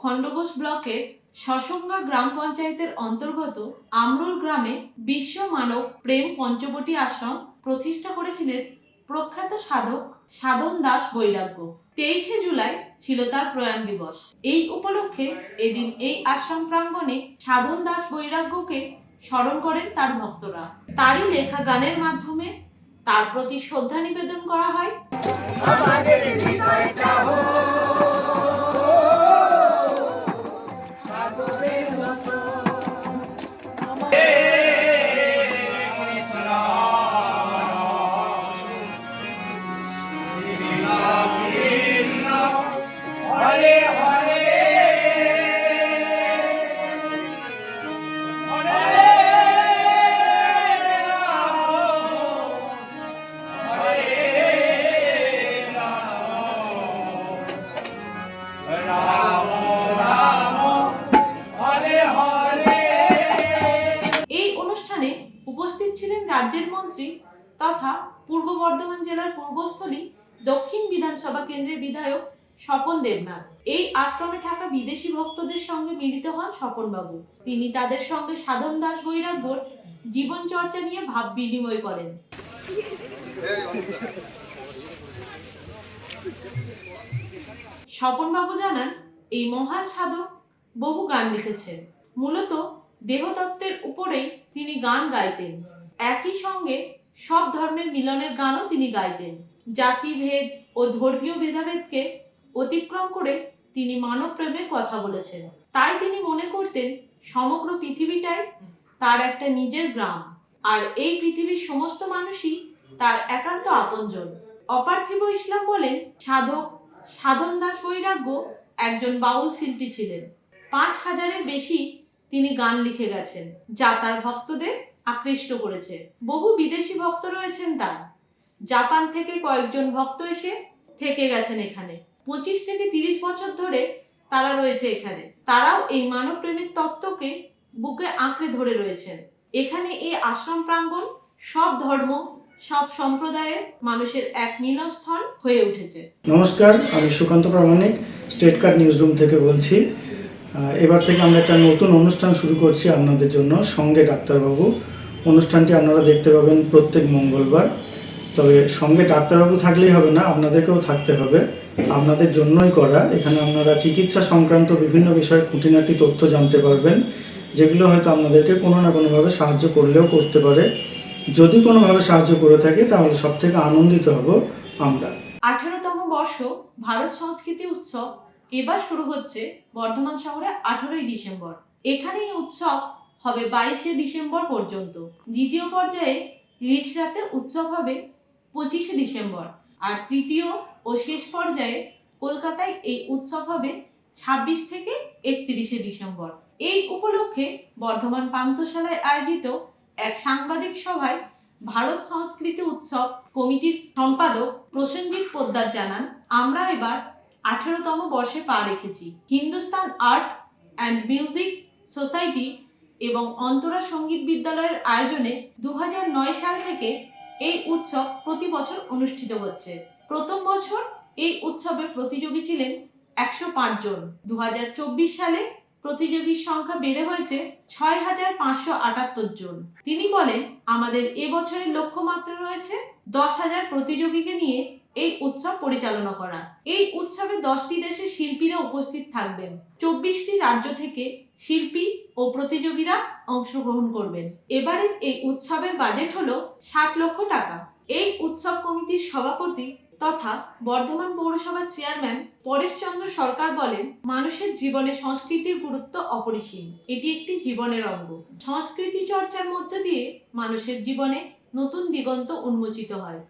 খণ্ডঘোষ ব্লকের সসঙ্গা গ্রাম পঞ্চায়েতের অন্তর্গত আমরুল গ্রামে বিশ্ব মানব প্রেম পঞ্চবটী আশ্রম প্রতিষ্ঠা করেছিলেন প্রখ্যাত সাধক সাধন দাস বৈরাগ্য। তেইশে জুলাই ছিল তার প্রয়াণ দিবস। এই উপলক্ষে এদিন এই আশ্রম প্রাঙ্গণে সাধন দাস বৈরাগ্যকে স্মরণ করেন তার ভক্তরা। তারই লেখা গানের মাধ্যমে তার প্রতি শ্রদ্ধা নিবেদন করা হয়। জেলার পূর্বস্থলী দক্ষিণ বিধানসভা কেন্দ্রের বিধায়ক স্বপন দেবনাথ। এই আশ্রমে থাকা বিদেশি ভক্তদের সঙ্গে মিলিত হন স্বপনবাবু। তিনি তাদের সঙ্গে সাধন দাস বৈরাগ্যর জীবন চর্চা নিয়ে ভাব বিনিময় করেন। স্বপনবাবু জানান, এই মহান সাধক বহু গান লিখেছেন। মূলত দেহতত্ত্বের উপরেই তিনি গান গাইতেন। একই সঙ্গে সব ধর্মের মিলনের গানও তিনি গাইতেন। জাতিভেদ ও ধর্মীয় ভেদাভেদকে অতিক্রম করে তিনি মানব প্রেমের কথা বলেছেন। তাই তিনি মনে করতেন, সমগ্র পৃথিবীটাই তার একটা নিজের গ্রাম, আর এই পৃথিবীর সমস্ত মানুষই তার একান্ত আপনজন। অপার্থিব ইসলাম বলেন, সাধক সাধন দাস বৈরাগ্য একজন বাউল শিল্পী ছিলেন। পাঁচ হাজারের বেশি তিনি গান লিখে গেছেন, যা তার ভক্তদের আকৃষ্ট করেছে। বহু বিদেশি ভক্ত রয়েছেন তার। জাপান থেকে কয়েকজন ভক্ত এসে থেকে গেছেন এখানে। পঁচিশ থেকে তিরিশ বছর ধরে তারা রয়েছে এখানে। তারাও এই মানব প্রেমের তত্ত্বকে বুকে আঁকড়ে ধরে রয়েছেন। এখানে এই আশ্রম প্রাঙ্গণ সব ধর্ম, সব সম্প্রদায়ের মানুষের এক মিলনস্থল হয়ে উঠেছে। নমস্কার, আমি Sukanta Pramanik, state card news room থেকে বলছি। এবার থেকে আমরা একটা নতুন অনুষ্ঠান শুরু করছি আপনাদের জন্য, সঙ্গে ডাক্তারবাবু। অনুষ্ঠানটি আপনারা দেখতে পাবেন প্রত্যেক মঙ্গলবার। তবে সঙ্গে ডাক্তারবাবু থাকলেই হবে না, আপনাদেরকেও থাকতে হবে। আপনাদের জন্যই করা। এখানে আপনারা চিকিৎসা সংক্রান্ত বিভিন্ন বিষয়ে খুঁটিনাটি তথ্য জানতে পারবেন, যেগুলো হয়তো আপনাদেরকে কোনো না কোনোভাবে সাহায্য করলেও করতে পারে। যদি কোনোভাবে সাহায্য করে থাকে, তাহলে সব থেকে আনন্দিত হব আমরা। আঠারোতম বর্ষ, ভারত সংস্কৃতি উৎসব। এবার শুরু হচ্ছে বর্ধমান শহরে আঠারোই ডিসেম্বর। এখানে এই উৎসব হবে বাইশে ডিসেম্বর পর্যন্ত। দ্বিতীয় পর্যায়ে রিসরাতে উৎসব হবে পঁচিশে ডিসেম্বর। আর তৃতীয় ও শেষ পর্যায়ে কলকাতায় এই উৎসব হবে ছাব্বিশ থেকে একত্রিশে ডিসেম্বর। এই উপলক্ষে বর্ধমান পান্থশালায় আয়োজিত এক সাংবাদিক সভায় ভারত সংস্কৃতি উৎসব কমিটির সম্পাদক প্রসেনজিৎ পোদ্দার জানান, আমরা এবার আঠেরোতম বর্ষে পা রেখেছি। Hindustan art and music society এবং অন্তরা সংগীত বিদ্যালয়ের আয়োজনে দু হাজার নয় সাল থেকে এই উৎসব প্রতি বছর অনুষ্ঠিত হচ্ছে। প্রথম বছর এই উৎসবে প্রতিযোগী ছিলেন একশো পাঁচ জন। দু হাজার চব্বিশ সালে প্রতিযোগীর সংখ্যা বেড়ে হয়েছে ছয় হাজার পাঁচশো আটাত্তর জন। তিনি বলেন, আমাদের এবছরের লক্ষ্যমাত্রা রয়েছে দশ হাজার প্রতিযোগীকে নিয়ে এই উৎসব পরিচালনা করা। এই উৎসবে দশটি দেশের শিল্পীরা উপস্থিত থাকবেন। চব্বিশটি রাজ্য থেকে শিল্পী ও প্রতিযোগীরা অংশগ্রহণ করবেন। এবারের এই উৎসবের বাজেট হলো ষাট লক্ষ টাকা। এই উৎসব কমিটির সভাপতি তথা বর্ধমান পৌরসভার চেয়ারম্যান পরেশচন্দ্র সরকার বলেন, মানুষের জীবনে সংস্কৃতির গুরুত্ব অপরিসীম। এটি একটি জীবনের অঙ্গ। সংস্কৃতি চর্চার মধ্যে দিয়ে মানুষের জীবনে নতুন দিগন্ত উন্মোচিত হয়।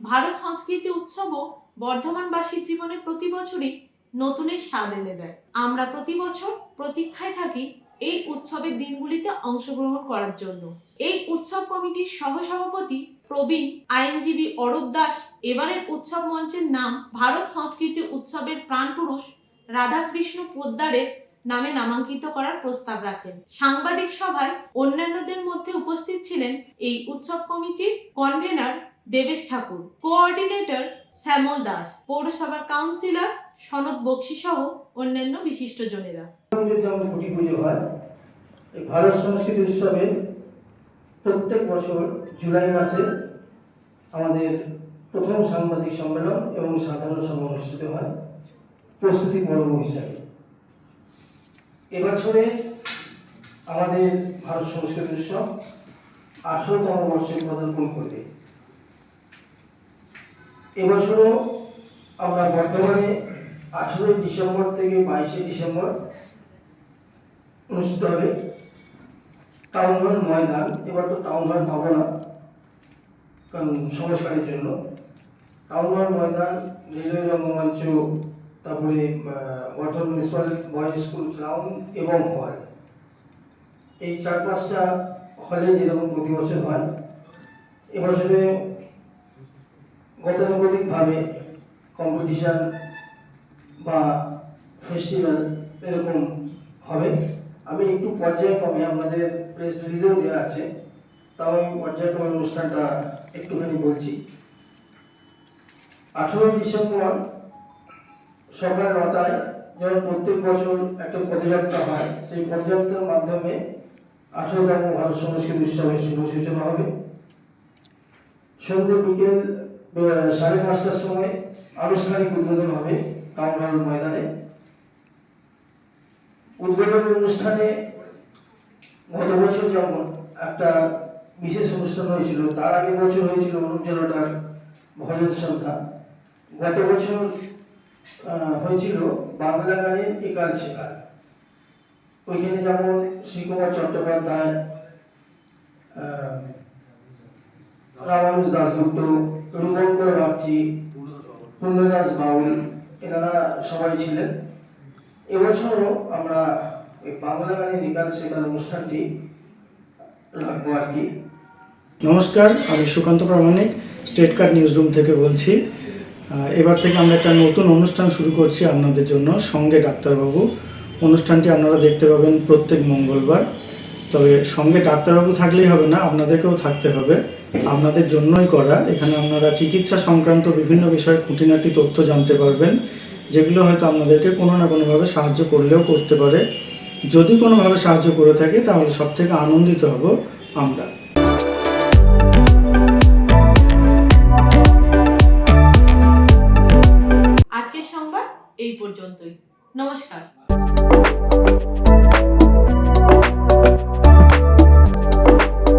ভারত সংস্কৃতি উৎসবও বর্ধমানবাসীর জীবনে প্রতি বছরই নতুনের স্বাদ এনে দেয়। আমরা প্রতি বছর প্রতীক্ষায় থাকি এই উৎসবের দিনগুলিতে অংশগ্রহণ করার জন্য। এই উৎসব কমিটির সহসভাপতি প্রবীণ আইনজীবী অরূপ দাস, এবারের উৎসব মঞ্চের নাম ভারত সংস্কৃতি উৎসবের প্রাণপুরুষ রাধাকৃষ্ণ পোদ্দারের নামে নামাঙ্কিত করার প্রস্তাব রাখেন। সাংবাদিক সভায় অন্যান্যদের মধ্যে উপস্থিত ছিলেন এই উৎসব কমিটির কনভেনার দেবেশ ঠাকুর কোঅর্ডিনেটর শ্যামল দাস, পৌরসভার কাউন্সিলর সনদ বক্সি সহ অন্যান্য বিশিষ্টজনেরা পুজোর যেমন খুঁটি পুজো হয়। ভারত সংস্কৃতি উৎসবে প্রত্যেক বছর জুলাই মাসে আমাদের প্রথম সাংবাদিক সম্মেলন এবং সাধারণ সভা অনুষ্ঠিত হয়। প্রস্তুতি পর্ব হিসাবে। এবছরে আমাদের ভারত সংস্কৃতি উৎসব আঠারোতম বর্ষে পদার্পণ করবে। এবছরও আমরা বর্তমানে আঠেরোই ডিসেম্বর থেকে বাইশে ডিসেম্বর অনুষ্ঠিত হবে। টাউন হল ময়দান, এবার তো টাউন হল পাবো না, কারণ সংস্কারের জন্য। টাউন হল ময়দান, রেলওয়ে রঙ্গমঞ্চ, তারপরে Bardhaman municipal boys school, ground এবং হল। এই চার পাঁচটা হলে যেরকম প্রতি বছর হয় এবছরে গতানুগতিকভাবে কম্পিটিশান বা ফেস্টিভ্যাল এরকম হবে। আমি একটু পর্যায়ক্রমে আপনাদের প্রেস রিলিজেও দেওয়া আছে, তাও আমি পর্যায়ক্রমে অনুষ্ঠানটা একটুখানি বলছি। আঠেরোই ডিসেম্বর সকাল নটায় যেমন প্রত্যেক বছর একটা পদযাত্রা হয়, সেই পদযাত্রার মাধ্যমে আঠেরোতম ভারত সংস্কৃতি উৎসবের শুভ সূচনা হবে। সন্ধ্যে বিকেল সাড়ে পাঁচটার সময় আনুষ্ঠানিক উদ্বোধন হবে হল ময়দানে। উদ্বোধন অনুষ্ঠানে গত বছর যেমন একটা বিশেষ অনুষ্ঠান হয়েছিল, তার আগে বছর হয়েছিল জেলাটার ভজন সন্ধ্যা গত বছর হয়েছিল বাংলা গানের একাল শেখার ওইখানে যেমন শ্রীকুমার চট্টোপাধ্যায় রামানুজ দাসগুপ্ত রূপঙ্কর বাগচি পূর্ণদাস বাউল, এনারা সবাই ছিলেন। এবছরও আমরা ওই বাংলা গানের নিকাল শেখার অনুষ্ঠানটি রাখব আর কি। নমস্কার, আমি Sukanta Pramanik, state card news room থেকে বলছি। এবার থেকে আমরা একটা নতুন অনুষ্ঠান শুরু করছি আপনাদের জন্য, সঙ্গে ডাক্তারবাবু। অনুষ্ঠানটি আপনারা দেখতে পাবেন প্রত্যেক মঙ্গলবার। তবে সঙ্গে ডাক্তারবাবু থাকলেই হবে না, আপনাদেরকেও থাকতে হবে। আপনাদের জন্যই করা। এখানে আপনারা চিকিৎসা সংক্রান্ত বিভিন্ন বিষয়ে খুঁটিনাটি তথ্য জানতে পারবেন, যেগুলো হয়তো আপনাদেরকে কোনো না কোনোভাবে সাহায্য করলেও করতে পারে। যদি কোনোভাবে সাহায্য করে থাকে, তাহলে সব থেকে আনন্দিত হব আমরা। আজকের সংবাদ এই পর্যন্তই। নমস্কার।